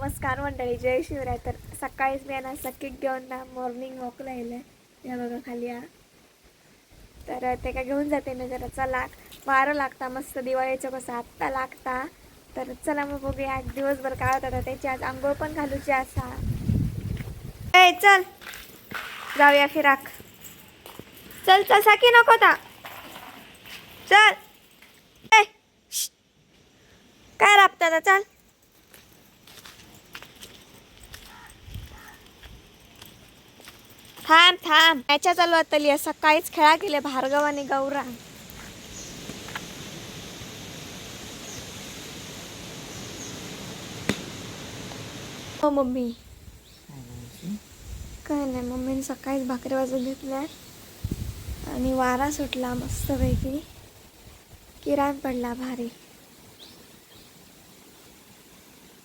नमस्कार मंडळी जय शिवराय. तर सकाळीच मी ना सकीक घेऊन ना मॉर्निंग वॉकला येईल या बघा खाली या. तर ते काय घेऊन जाते ना जरा चला. वारं लागता मस्त दिवाळीचं कसं आत्ता लागता. तर चला मग बघूया. आज दिवसभर काय होता त्याची आज आंघोळ पण घालूची असा ए चल. जाऊया फिराक. चल चल साकी नको ता चल. ए, काय राबता चल. थांब थांब. मॅच्या चालू आता सकाळीच खेळा गेले भार्गव आणि गौरा. हो मम्मी. काय नाही मम्मीने सकाळीच भाकरी वाजून घेतल्या. आणि वारा सुटला मस्तपैकी. किराण पडला भारी.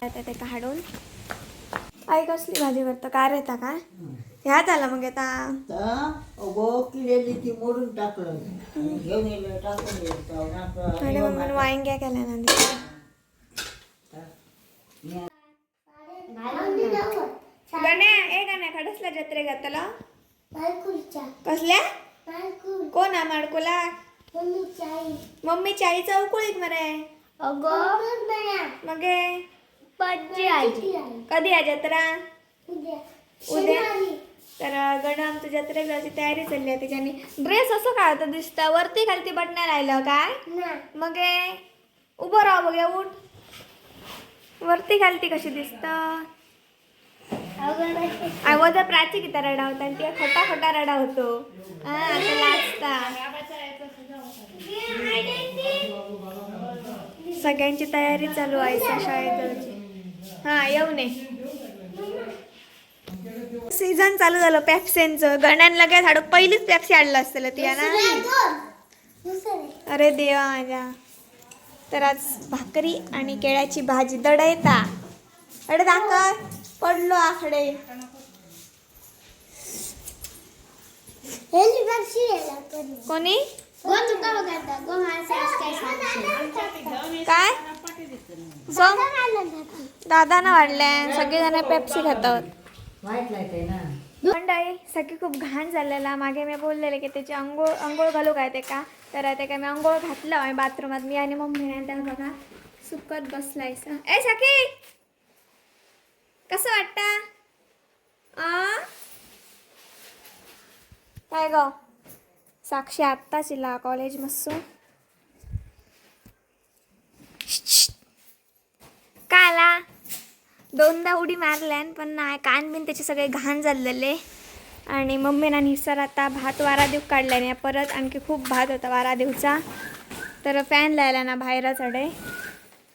आता ते काढून. आई कसली भाजी करतं? काय रेता का? ह्या झाला मग आता. अगो किलेली ती मोडून टाकलं. घेऊन येलं टाकून मम्मीने वांग्या केल्या ना ए गण्या जत्रे घातला कसल्या? कोण आहे माडकोला? मम्मीची आई. चौकुळीत मरे. मग? हे कधी आहे जत्रा? उद्या. तर गण आमचं जत्रेक जायची तयारी चालली आहे. त्याच्यानी ड्रेस असं काय होतं दिसतं? वरती खाली बटण्या राहिलं काय? मग उभं राहा बघूया उठ. वरती खालती कशी दिसत? अगोदर प्राची किती रडा होता? आणि ती खोटा खोटा रडा होतो. हा आता लाजता. सगळ्यांची तयारी चालू आहे शाळेत हा येऊ नये सीझन चालू झालं पॅप्सेनचं गण्यान लगेच हाडू पहिलीच पॅप्सी आणलं असतं ती ना. अरे देवा माझ्या. तर आज भाकरी आणि केळ्याची भाजी दड येता अडे दाखव पडलो आकडे. कोणी? काय? सो दादानं वाढल्या. सगळेजण पेप्सी खातात. वाईट लागते ना. मंडळी सगळी खूप घाण झालेला. मागे मी बोललेले की त्याची अंघोळ अंघोळ घालू काय ते का? तर ते काय मी अंघोळ घातलं आणि बाथरूमात मी आणि मम्मीने त्याला बघा सुकत बसलायचं ए सखी! कसं वाटतं? आ? काय ग? साक्षी आत्ताच इला कॉलेज मस्त काय आला दोनदा उडी मारल्यान पण नाही कान बिन त्याचे सगळे घाण झालेले. आणि मम्मीना निसर आता भात वारा देऊ काढल्याने परत आणखी खूप भात होता वारा देऊचा तर फॅन लायला ना बाहेर चढे.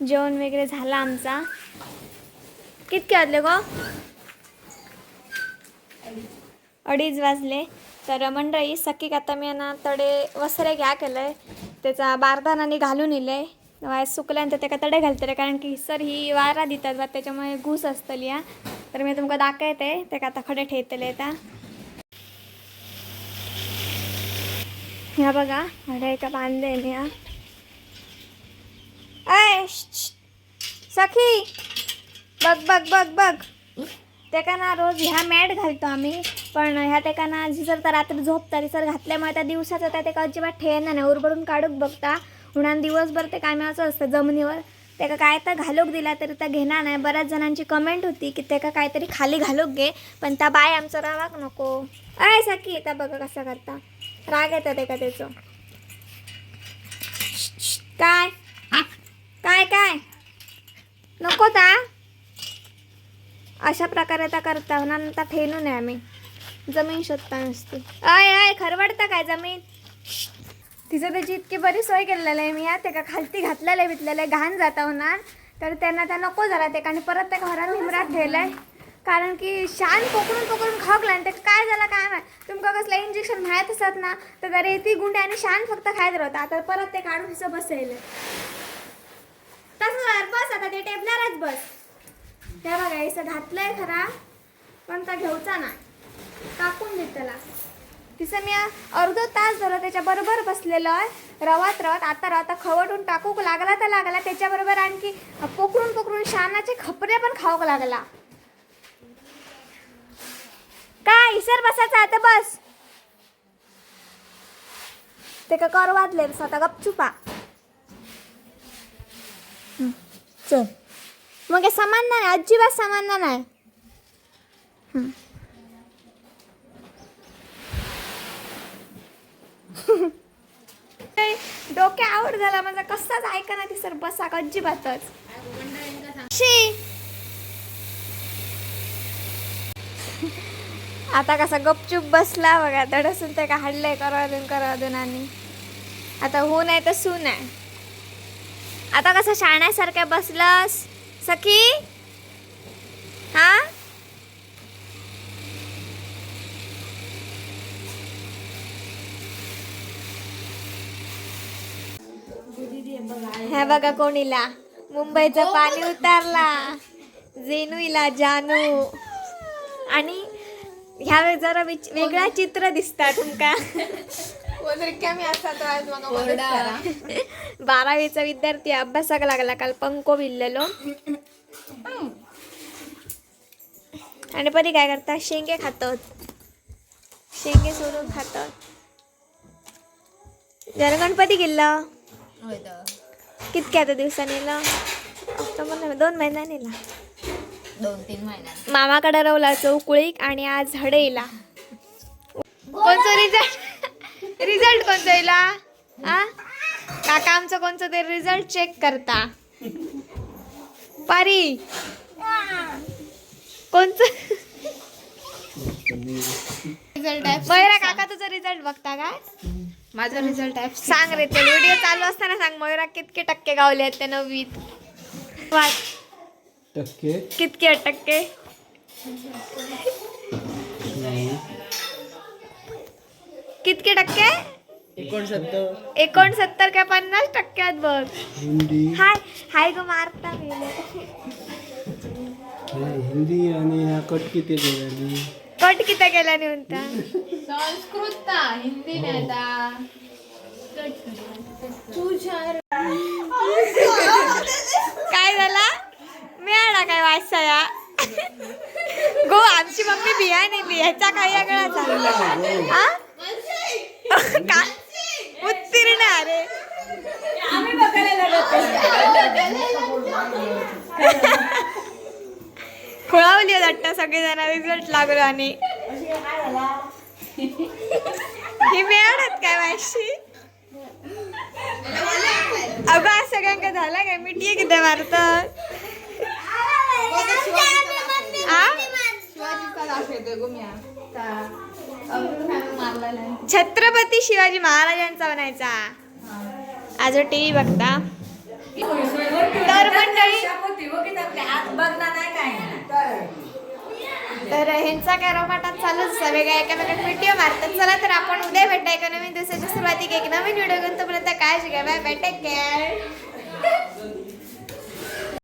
जेवण वगैरे झाला आमचा. कितके वाजले गो? अडीच वाजले. तर मंडळी सकीक आता मी ना तडे वसरे घ्या केलंय. त्याचा बारदानाने घालून इलंय वाय सुकल्यानंतर त्याका तडे घालतले कारण की सर ही वारा दितात बा त्याच्यामुळे घूस असतली हा. तर मी तुमका दाखवते त्याका आता खडे ठेवतले आता. ह्या बघा हडे एका बांधले मी हा. अय सखी बघ बघ बघ बघ. तेका ना रोज ह्या मॅट घालतो आम्ही पण ह्या तेका ना जर तर रात्री झोपता सर घातल्यामुळे त्या दिवसाचं त्या तेका अजिबात ठेवणार नाही. उरबडून काढूक बघता. म्हणून दिवसभर ते कामाचं असतं? जमिनीवर. त्याका काय तर घालूक दिला तरी त्या घेणार नाही. बऱ्याच जणांची कमेंट होती की त्याका काहीतरी खाली घालूक घे पण त्या बाय आमचं रावाक नको. अय सखी येता बघा कसं करता. राग येतात ते का त्याचं काय? काय काय? नको ता. अशा प्रकारे आता करता. म्हणून आता ठेवलो नाही आम्ही. जमीन शोधता नसते. अय अय खरवडता काय जमीन? तिचं त्याची इतकी बरी सोय केलेली आहे मी या ते का खालती घातलेलं आहे बितलेलं आहे घाण जाता होणार. तर त्यांना त्या नको झाला ते आणि परत त्या घरात ठेवलं ठेवलंय. कारण की शान पकडून पकडून खाकला आणि ते काय झालं काय माहिती. तुमका कसलं इंजेक्शन माहीत असत ना तर त्या रेती गुंडे आणि शान फक्त खायत राहतं आता परत ते काढून हिचं बसेल तसं बस आता ते टेबलारच बस. त्या बघा असं घातलंय खरा पण त्या घेऊचा ना टाकून देत त्याला. तिचं मी अर्धा तास झालं त्याच्याबरोबर बसलेलं आहे. रवात रवत आता रवता खवटून टाकूक लागला तर लागला. त्याच्याबरोबर आणखी पोकरून पोकरून शानाचे खपरे पण खाऊक लागला. काय इसर बसायचं आता बस. ते का कर वाजले स्वतः गपचुपा. चल. मग हे समान नाही अजिबात समान नाही हं. ए, आवड झाला माझा कसाच ऐका ना ती सर बसा अजिबातच. शी. आता कसा गपचूप बसला बघा धडसून ते का हाडलंय करवादून करवादून आणि. आता हो नाही तर सून आहे आता कसं शाण्यासारख्या बसलस सखी? हा? ह्या बघा कोणीला. मुंबईचं पाणी उतारला. जेनूला जानू. आणि ह्यावेळी जरा विच- वेगळा चित्र दिसता तुमका बारावीचा विद्यार्थी अभ्यासाक लागला काल पंको भिल्लेलो. आणि परी काय करता? शेंगे खातात. शेंगे सोडून खातात. जरा गणपती कितक्या आता दिवसांनी येला नाही, दोन महिन्यांनी येला दोन तीन महिन्यात मामाकडे रवला चौकुळीक आणि आज हडेला. कोणचं रिझल्ट रिझल्ट कोणचं येला आ? काका आमचं कोणचं ते रिझल्ट चेक करता. पारी. कोणचं? रिझल्ट आहे मयुरा काका तुझा रिझल्ट बघता काय माझा रिझल्ट आहे सांग रे ते व्हिडिओ चालू असताना सांग मयुरा कितके टक्के गावले आहेत त्या नववीत? टक्के? कितके टक्के? नाही कितके टक्के? एकोणसत्तर. एकोणसत्तर का पन्नास टक्क्यात बघ. हिंदी. हाय हाय ग मारता मेले. हे हिंदी आणि ह्या कटकी ते गेल्याने कट किती म्हणता? संस्कृत हिंदी नाही काय झाला? मिळाला काय वाचाया गो आमची मम्मी बिया नेली ह्याचा काही वेगळा झाला. आ? काय उत्तीर्ण अरे. वाटतं सगळेजण रिझल्ट लागलो आणि. ही काय वाशी अगं आज सगळ्यांका झाला काय? मिठी किती मारतात? आ? छत्रपती शिवाजी महाराजांचा बनायचा आज टीव्ही बघता. तर मंडळी तर ह्यांचा काय चालूच आहे वेगळ्या एकामेकात व्हिडिओ मारतात. चला तर आपण उद्या भेटा एका नवीन दिवसाच्या सुरुवातीक एक नवीन व्हिडिओ घेऊन. तोपर्यंत काळजी घ्या. Bye bye. Take care